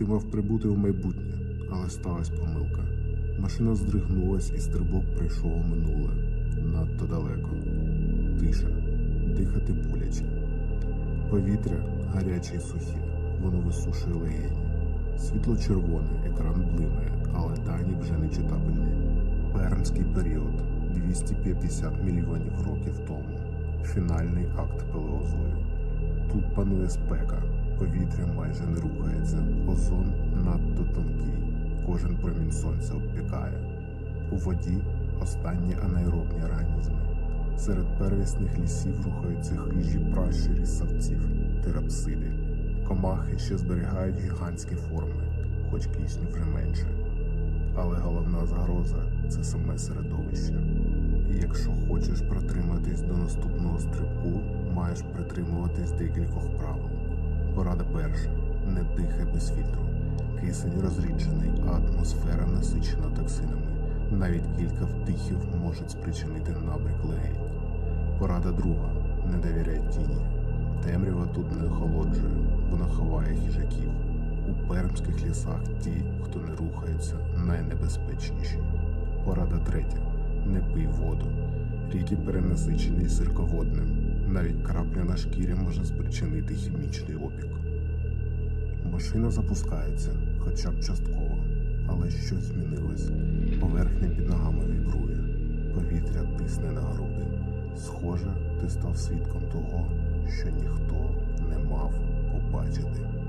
Ти мав прибути в майбутнє, але сталася помилка. Машина здригнулась і стрибок прийшов у минуле надто далеко. Тиша, дихати боляче. Повітря гаряче і сухе, воно висушує легені. Світло червоне, екран блимає, але дані вже не читабельні. Пермський період 250 мільйонів років тому. Фінальний акт палеозою. Тут панує спека, повітря майже не рухається, озон надто тонкий, кожен промінь сонця обпікає. У воді останні анаеробні організми. Серед первісних лісів рухаються хижі пращурі савців, терапсиди. Комахи ще зберігають гігантські форми, хоч кисню вже менше. Але головна загроза це саме середовище. І якщо хочеш протриматись до наступного стрибку, маєш притримуватись декількох правил. Порада перша: не дихай без фільтру. Кисень розріджений, а атмосфера насичена токсинами. Навіть кілька вдихів можуть спричинити набряк легень. Порада друга: не довіряй тіні. Темрява тут не охолоджує, вона ховає хижаків. У пермських лісах ті, хто не рухається, найнебезпечніші. Порада третя: не пий воду. Ріки перенасичені сирководним. Навіть крапля на шкірі може спричинити хімічний опік. Машина запускається, хоча б частково, але щось змінилось. Поверхня під ногами вібрує, повітря тисне на груди. Схоже, ти став свідком того, що ніхто не мав побачити.